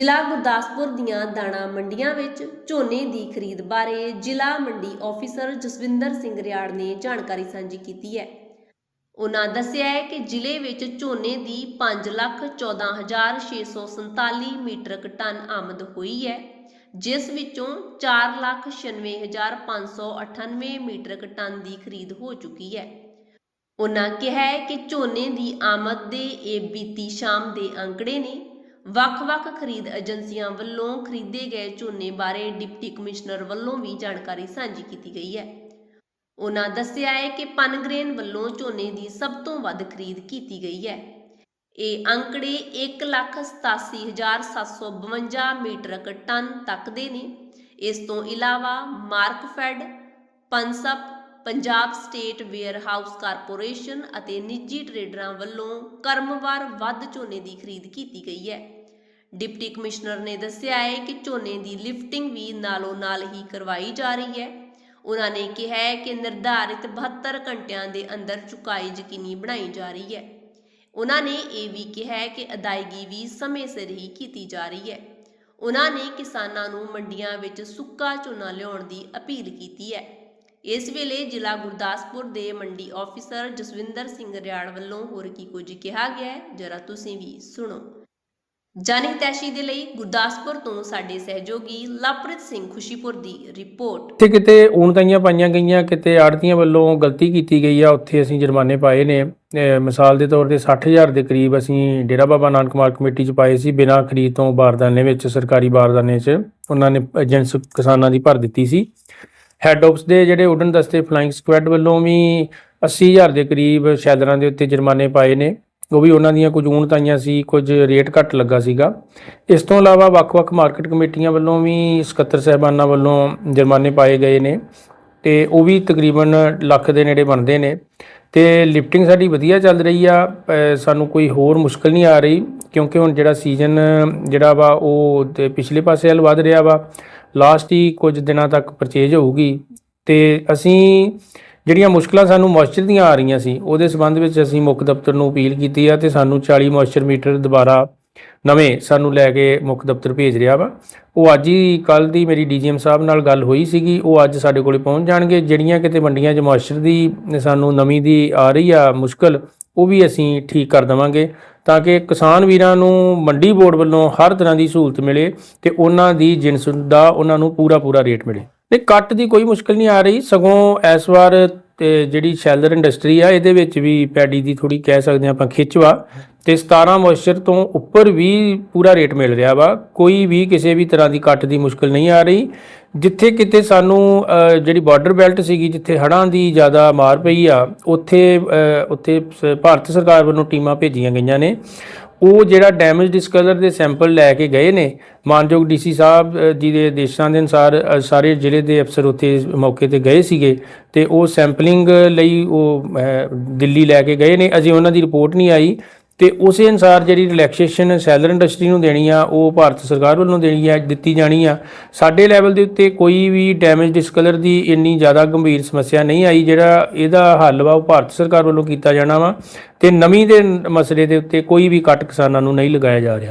ਜ਼ਿਲ੍ਹਾ ਗੁਰਦਾਸਪੁਰ ਦੀਆਂ ਦਾਣਾ ਮੰਡੀਆਂ ਵਿੱਚ ਝੋਨੇ ਦੀ ਖਰੀਦ ਬਾਰੇ ਜ਼ਿਲ੍ਹਾ ਮੰਡੀ ਅਫੀਸਰ ਜਸਵਿੰਦਰ ਸਿੰਘ ਰਿਆੜ ਨੇ ਜਾਣਕਾਰੀ ਸਾਂਝੀ ਕੀਤੀ ਹੈ। ਉਹਨਾਂ ਦੱਸਿਆ ਹੈ ਕਿ ਜ਼ਿਲ੍ਹੇ ਵਿੱਚ ਝੋਨੇ ਦੀ 514647 ਮੀਟ੍ਰਿਕ ਟਨ ਆਮਦ ਹੋਈ ਹੈ, ਜਿਸ ਵਿੱਚੋਂ 496598 ਮੀਟ੍ਰਿਕ ਟਨ ਦੀ ਖਰੀਦ ਹੋ ਚੁੱਕੀ ਹੈ। ਉਹਨਾਂ ਕਿਹਾ ਹੈ ਕਿ ਝੋਨੇ ਦੀ ਆਮਦ ਦੇ ਇਹ ਬੀਤੀ ਸ਼ਾਮ ਦੇ ਅੰਕੜੇ ਨੇ ਵੱਖ-ਵੱਖ ਖਰੀਦ ਏਜੰਸੀਆਂ ਵੱਲੋਂ ਖਰੀਦੇ ਗਏ ਝੋਨੇ ਬਾਰੇ ਡਿਪਟੀ ਕਮਿਸ਼ਨਰ ਵੱਲੋਂ ਵੀ ਜਾਣਕਾਰੀ ਸਾਂਝੀ ਕੀਤੀ ਗਈ ਹੈ। ਉਹਨਾਂ ਦੱਸਿਆ ਹੈ ਕਿ ਪਨਗ੍ਰੇਨ ਵੱਲੋਂ ਝੋਨੇ ਦੀ ਸਭ ਤੋਂ ਵੱਧ ਖਰੀਦ ਕੀਤੀ ਗਈ ਹੈ। ਇਹ ਅੰਕੜੇ 187752 ਮੀਟਰਕ ਟਨ ਤੱਕ ਦੇ ਨੇ। ਇਸ ਤੋਂ ਇਲਾਵਾ Markfed, Punsup Punjab state warehouse corporation ਅਤੇ ਨਿੱਜੀ ਟਰੇਡਰਾਂ ਵੱਲੋਂ ਕਰਮਵਾਰ ਵੱਧ ਝੋਨੇ ਦੀ ਖਰੀਦ ਕੀਤੀ ਗਈ ਹੈ। ਡਿਪਟੀ ਕਮਿਸ਼ਨਰ ਨੇ ਦੱਸਿਆ ਹੈ ਕਿ ਝੋਨੇ ਦੀ ਲਿਫਟਿੰਗ ਵੀ ਨਾਲੋਂ ਨਾਲ ਹੀ ਕਰਵਾਈ ਜਾ ਰਹੀ ਹੈ। ਉਹਨਾਂ ਨੇ ਕਿਹਾ ਹੈ ਕਿ ਨਿਰਧਾਰਿਤ 72 ਘੰਟਿਆਂ ਦੇ ਅੰਦਰ ਚੁਕਾਈ ਯਕੀਨੀ ਬਣਾਈ ਜਾ ਰਹੀ ਹੈ। ਉਹਨਾਂ ਨੇ ਇਹ ਵੀ ਕਿਹਾ ਹੈ ਕਿ ਅਦਾਇਗੀ ਵੀ ਸਮੇਂ ਸਿਰ ਹੀ ਕੀਤੀ ਜਾ ਰਹੀ ਹੈ। ਉਹਨਾਂ ਨੇ ਕਿਸਾਨਾਂ ਨੂੰ ਮੰਡੀਆਂ ਵਿੱਚ ਸੁੱਕਾ ਝੋਨਾ ਲਿਆਉਣ ਦੀ ਅਪੀਲ ਕੀਤੀ ਹੈ। ਇਸ ਵੇਲੇ ਜ਼ਿਲ੍ਹਾ ਗੁਰਦਾਸਪੁਰ ਦੇ ਮੰਡੀ ਅਫੀਸਰ ਜਸਵਿੰਦਰ ਸਿੰਘ ਰਿਆੜ ਵੱਲੋਂ ਹੋਰ ਕੀ ਕੁਝ ਕਿਹਾ ਗਿਆ ਹੈ? ਜਰਾ ਤੁਸੀਂ ਵੀ ਸੁਣੋ। ਜਾਨਿਕ ਤੈਸ਼ੀ ਦੇ ਲਈ ਗੁਰਦਾਸਪੁਰ ਤੋਂ ਸਾਡੇ ਸਹਿਯੋਗੀ ਲਵਪ੍ਰੀਤ ਸਿੰਘ ਖੁਸ਼ੀਪੁਰ ਦੀ ਰਿਪੋਰਟ। ਕਿਤੇ ਕਿਤੇ ਊਣਤਾਈਆਂ ਪਾਈਆਂ ਗਈਆਂ, ਕਿਤੇ ਆੜਤੀਆਂ ਵੱਲੋਂ ਗਲਤੀ ਕੀਤੀ ਗਈ ਆ, ਉੱਥੇ ਅਸੀਂ ਜੁਰਮਾਨੇ ਪਾਏ ਨੇ। ਮਿਸਾਲ ਦੇ ਤੌਰ ਤੇ 60000 ਦੇ ਕਰੀਬ ਅਸੀਂ ਡੇਰਾ ਬਾਬਾ ਨਾਨਕ ਮਾਰ ਕਮੇਟੀ 'ਚ ਪਾਏ ਸੀ, ਬਿਨਾਂ ਖਰੀਦ ਤੋਂ ਬਾਰਦਾਨੇ ਵਿੱਚ, ਸਰਕਾਰੀ ਬਾਰਦਾਨੇ 'ਚ, ਉਹਨਾਂ ਨੇ ਏਜੰਟਸ ਕਿਸਾਨਾਂ ਦੀ ਭਰ ਦਿੱਤੀ ਸੀ। ਹੈੱਡ ਆਫਿਸ ਦੇ ਜਿਹੜੇ ਉਡਨ ਦਸਤੇ ਫਲਾਈਂਗ ਸਕੁਐਡ ਵੱਲੋਂ ਵੀ 80000 ਦੇ ਕਰੀਬ ਸ਼ੈਲਰਾਂ ਦੇ ਉੱਤੇ ਜੁਰਮਾਨੇ ਪਾਏ ਨੇ। ਉਹ ਵੀ ਉਹਨਾਂ ਦੀਆਂ ਕੁਝ ਊਣਤਾਈਆਂ ਸੀ, ਕੁਝ ਰੇਟ ਘੱਟ ਲੱਗਾ ਸੀਗਾ। ਇਸ ਤੋਂ ਇਲਾਵਾ ਵੱਖ-ਵੱਖ ਮਾਰਕੀਟ ਕਮੇਟੀਆਂ ਵੱਲੋਂ ਵੀ ਸਕੱਤਰ ਸਹਿਬਾਨਾਂ ਵੱਲੋਂ ਜੁਰਮਾਨੇ ਪਾਏ ਗਏ ਨੇ ਤੇ ਉਹ ਵੀ ਤਕਰੀਬਨ ਲੱਖ ਦੇ ਨੇੜੇ ਬਣਦੇ ਨੇ। ਤੇ ਲਿਫਟਿੰਗ ਸਾਡੀ ਵਧੀਆ ਚੱਲ ਰਹੀ ਆ ਸਾਨੂੰ ਕੋਈ ਹੋਰ ਮੁਸ਼ਕਲ ਨਹੀਂ ਆ ਰਹੀ ਕਿਉਂਕਿ ਹੁਣ ਜਿਹੜਾ ਸੀਜ਼ਨ ਜਿਹੜਾ ਵਾ ਉਹ ਪਿਛਲੇ ਪਾਸੇ ਵੱਲ ਵੱਧ ਰਿਹਾ ਵਾ। ਲਾਸਟ ਹੀ ਕੁਝ ਦਿਨਾਂ ਤੱਕ ਪਰਚੇਜ ਹੋਊਗੀ ਤੇ ਅਸੀਂ ਜਿਹੜੀਆਂ ਮੁਸ਼ਕਲਾਂ ਸਾਨੂੰ ਮੋਇਸਚਰ ਦੀਆਂ ਆ ਰਹੀਆਂ ਸੀ, ਉਹਦੇ ਸੰਬੰਧ ਵਿੱਚ ਅਸੀਂ ਮੁੱਖ ਦਫ਼ਤਰ ਨੂੰ ਅਪੀਲ ਕੀਤੀ ਆ ਤੇ ਸਾਨੂੰ 40 ਮੋਇਸਚਰ ਮੀਟਰ ਦੁਬਾਰਾ ਨਵੇਂ ਸਾਨੂੰ ਲੈ ਕੇ ਮੁੱਖ ਦਫ਼ਤਰ ਭੇਜ ਰਿਹਾ ਵਾ। ਉਹ ਅੱਜ ਹੀ ਕੱਲ ਦੀ ਮੇਰੀ ਡੀਜੀਐਮ ਸਾਹਿਬ ਨਾਲ ਗੱਲ ਹੋਈ ਸੀਗੀ, ਉਹ ਅੱਜ ਸਾਡੇ ਕੋਲੇ ਪਹੁੰਚ ਜਾਣਗੇ। ਜਿਹੜੀਆਂ ਕਿਤੇ ਮੰਡੀਆਂ 'ਚ ਮੋਇਸਚਰ ਦੀ ਸਾਨੂੰ ਨਵੀਂ ਦੀ ਆ ਰਹੀ ਆ ਮੁਸ਼ਕਲ, ਉਹ ਵੀ ਅਸੀਂ ਠੀਕ ਕਰ ਦਵਾਂਗੇ। ਤਾਂ ਕਿ ਕਿਸਾਨ ਵੀਰਾਂ ਨੂੰ ਮੰਡੀ ਬੋਰਡ ਵੱਲੋਂ ਹਰ ਤਰ੍ਹਾਂ ਦੀ ਸਹੂਲਤ ਮਿਲੇ ਤੇ ਉਹਨਾਂ ਦੀ ਜਿਨਸ ਦਾ ਉਹਨਾਂ ਨੂੰ ਪੂਰਾ ਪੂਰਾ ਰੇਟ ਮਿਲੇ। ਤੇ ਕੱਟ ਦੀ ਕੋਈ ਮੁਸ਼ਕਲ ਨਹੀਂ ਆ ਰਹੀ। ਸਗੋਂ ਇਸ ਵਾਰ ਤੇ ਜਿਹੜੀ ਸ਼ੈਲਰ ਇੰਡਸਟਰੀ ਆ, ਇਹਦੇ ਵਿੱਚ ਵੀ ਪੈਡੀ ਦੀ ਥੋੜੀ ਕਹਿ ਸਕਦੇ ਹਾਂ ਆਪਾਂ ਖਿੱਚਵਾ। ਤੇ 17 ਮੋਇਸਚਰ ਤੋਂ ਉੱਪਰ ਵੀ ਪੂਰਾ ਰੇਟ ਮਿਲ ਰਿਹਾ ਵਾ। ਕੋਈ ਵੀ ਕਿਸੇ ਵੀ ਤਰ੍ਹਾਂ ਦੀ ਕੱਟ ਦੀ ਮੁਸ਼ਕਲ ਨਹੀਂ ਆ ਰਹੀ। ਜਿੱਥੇ ਕਿਤੇ ਸਾਨੂੰ ਜਿਹੜੀ ਬਾਰਡਰ ਬੈਲਟ ਸੀਗੀ, ਜਿੱਥੇ ਹੜ੍ਹਾਂ ਦੀ ਜ਼ਿਆਦਾ ਮਾਰ ਪਈ ਆ, ਉੱਥੇ ਉੱਥੇ ਸ- ਭਾਰਤ ਸਰਕਾਰ ਵੱਲੋਂ ਟੀਮਾਂ ਭੇਜੀਆਂ ਗਈਆਂ ਨੇ। ਉਹ ਜਿਹੜਾ ਡੈਮੇਜ ਡਿਸਕਲਰ ਦੇ ਸੈਂਪਲ ਲੈ ਕੇ ਗਏ ਨੇ, ਮਾਨਯੋਗ ਡੀਸੀ ਸਾਹਿਬ ਜੀ ਦੇ ਆਦੇਸ਼ਾਂ ਦੇ ਅਨੁਸਾਰ ਸਾਰੇ ਜ਼ਿਲ੍ਹੇ ਦੇ ਅਫਸਰ ਉੱਥੇ ਮੌਕੇ ਤੇ ਗਏ ਸੀਗੇ ਤੇ ਉਹ ਸੈਂਪਲਿੰਗ ਲਈ ਉਹ ਦਿੱਲੀ ਲੈ ਕੇ ਗਏ ਨੇ। ਅਜੇ ਉਹਨਾਂ ਦੀ ਰਿਪੋਰਟ ਨਹੀਂ ਆਈ ਤੇ ਉਸੇ ਅਨੁਸਾਰ ਜਿਹੜੀ ਰਿਲੈਕਸੇਸ਼ਨ ਸੈਲਰ ਇੰਡਸਟਰੀ ਨੂੰ ਦੇਣੀ ਆ, ਉਹ ਭਾਰਤ ਸਰਕਾਰ ਵੱਲੋਂ ਦੇਣੀ ਆ, ਦਿੱਤੀ ਜਾਣੀ ਆ। ਸਾਡੇ ਲੈਵਲ ਦੇ ਉੱਤੇ ਕੋਈ ਵੀ ਡੈਮੇਜ ਡਿਸਕਲਰ ਦੀ ਇੰਨੀ ਜ਼ਿਆਦਾ ਗੰਭੀਰ ਸਮੱਸਿਆ ਨਹੀਂ ਆਈ, ਜਿਹੜਾ ਇਹਦਾ ਹੱਲ ਵਾ, ਉਹ ਭਾਰਤ ਸਰਕਾਰ ਵੱਲੋਂ ਕੀਤਾ ਜਾਣਾ ਵਾ। ਤੇ ਨਵੀਂ ਦੇ ਮਸਲੇ ਦੇ ਉੱਤੇ ਕੋਈ ਵੀ ਕੱਟ ਕਿਸਾਨਾਂ ਨੂੰ ਨਹੀਂ ਲਗਾਇਆ ਜਾ ਰਿਹਾ।